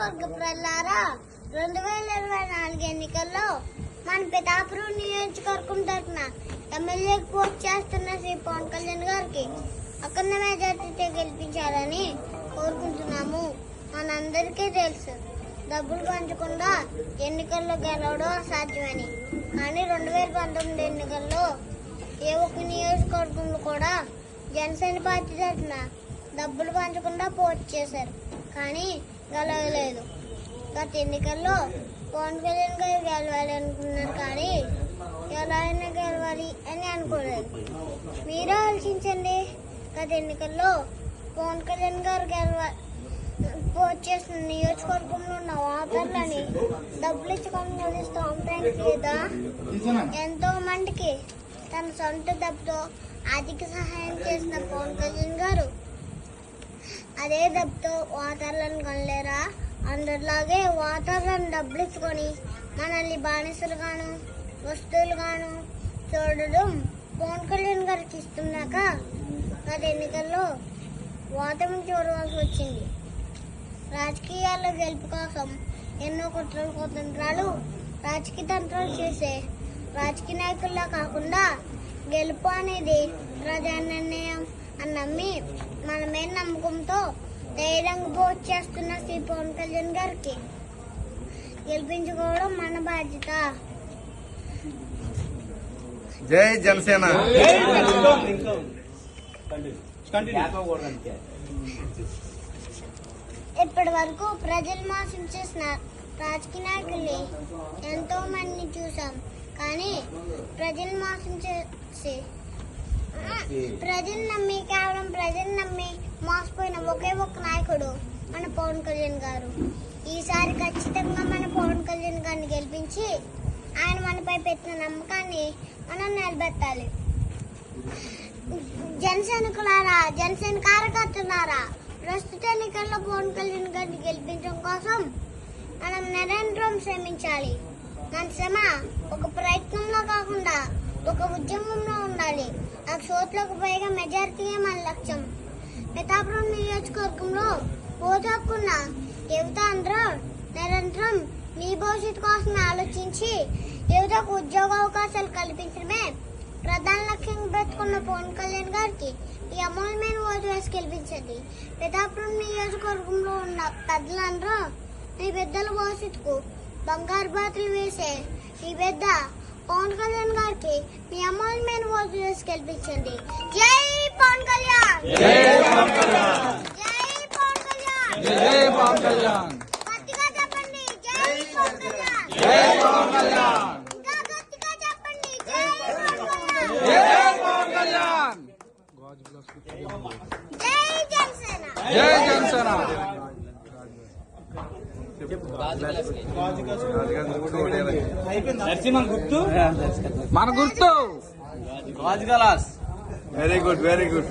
నియోజకవర్గ ప్రజలారా రెండు వేల ఇరవై నాలుగు ఎన్నికల్లో మన పితాపురం నియోజకవర్గం తరఫున ఎమ్మెల్యేకి పోస్ట్ చేస్తున్న శ్రీ పవన్ కళ్యాణ్ గారికి అఖండ మెజార్టీతో గెలిపించాలని కోరుకుంటున్నాము. మనందరికీ తెలుసు డబ్బులు పంచకుండా ఎన్నికల్లో గెలవడం అసాధ్యమని. కానీ రెండు వేల పంతొమ్మిది ఎన్నికల్లో ఏ ఒక్క నియోజకవర్గంలో కూడా జనసేన పార్టీ తరఫున డబ్బులు పంచకుండా పోటీ చేశారు. కానీ గెలవలేదు గత ఎన్నికల్లో పవన్ కళ్యాణ్ గారు గెలవాలి అనుకున్నారు కానీ ఎవరైనా గెలవాలి అని అనుకోలేదు. మీరే ఆలోచించండి. గత ఎన్నికల్లో పవన్ కళ్యాణ్ గారు గెలవ వచ్చేసిన చేసిన నియోజకవర్గంలో ఉన్న వాటర్లని డబ్బులు ఇచ్చుకొని గెలుస్తాం లేదా ఎంతో మందికి తన సొంత డబ్బుతో ఆర్థిక సహాయం చేసిన పవన్ కళ్యాణ్ గారు అదే డబ్బుతో వాటర్లను కొనలేరా? అందరిలాగే వాటర్లను డబ్బులు ఇచ్చుకొని మనల్ని బానిసలుగాను వస్తువులుగాను చూడడం పవన్ కళ్యాణ్ గారికి ఇస్తున్నాక గత ఎన్నికల్లో ఓటమి చూడవలసి వచ్చింది. రాజకీయాల్లో గెలుపు కోసం ఎన్నో కుట్రలు కుతంత్రాలు రాజకీయ తంత్రాలు చేసే రాజకీయ నాయకుల్లా కాకుండా గెలుపు అనేది ప్రజా నిర్ణయం. అని నమ్మి మన మీద నమ్మకంతో ధైర్యంగా పోటీ చేస్తున్న శ్రీ పవన్ కళ్యాణ్ గారికి గెలిపించుకోవడం మన బాధ్యత. జై జనసేన. ఇప్పటి వరకు ప్రజలు మోసం చేసిన రాజకీయ నాయకుల్ని ఎంతో మందిని చూసాం కానీ ప్రజలు మోసం చేసి ప్రజలు నమ్మి కేవలం ప్రజలు నమ్మి మోసపోయిన ఒకే ఒక్క నాయకుడు మన పవన్ కళ్యాణ్ గారు. ఈసారి ఖచ్చితంగా మన పవన్ కళ్యాణ్ గారిని గెలిపించి ఆయన మనపై పెట్టిన నమ్మకాన్ని మనం నిలబెట్టాలి. జనసైనికులారా జనసేన కార్యకర్తలారా ప్రస్తుత ఎన్నికల్లో పవన్ కళ్యాణ్ గారిని గెలిపించడం కోసం మనం నిరంతరం శ్రమించాలి. మన శ్రమ ఒక ప్రయత్నంలో కాకుండా ఒక ఉద్యమంలో ఉండాలి. నాకు సోట్లకు పైగా మెజారిటీయే మన లక్ష్యం. పితాపురం నియోజకవర్గంలో ఓటాక్కున్న యువత అందరూ నిరంతరం మీ భవిష్యత్తు కోసం ఆలోచించి యువతకు ఉద్యోగ అవకాశాలు కల్పించడమే ప్రధాన లక్ష్యంగా పెట్టుకున్న పవన్ కళ్యాణ్ గారికి ఈ అమూల్యమైన ఓటు వేసి గెలిపించండి పితాపురం నియోజకవర్గంలో ఉన్న పెద్దలందరూ మీ పెద్దల భవిష్యత్తుకు బంగారు బాతులు వేసే మీ పెద్ద పవన్ కళ్యాణ్ గారికి మీ అమూల్యమైన ఓటు వేసి గెలిపించండి. జై పవన్ కళ్యాణ్! జై పవన్ కళ్యాణ్! జై పవన్ కళ్యాణ్! జై పవన్ కళ్యాణ్! గట్టిగా చెప్పండి. జై పవన్ కళ్యాణ్! జై పవన్ కళ్యాణ్! ఇంకా గట్టిగా చెప్పండి. జై పవన్ కళ్యాణ్! జై పవన్ కళ్యాణ్! జై జనసేన! జై జనసేన! మన గుర్తు! రాజు గలాస్. Very good very good.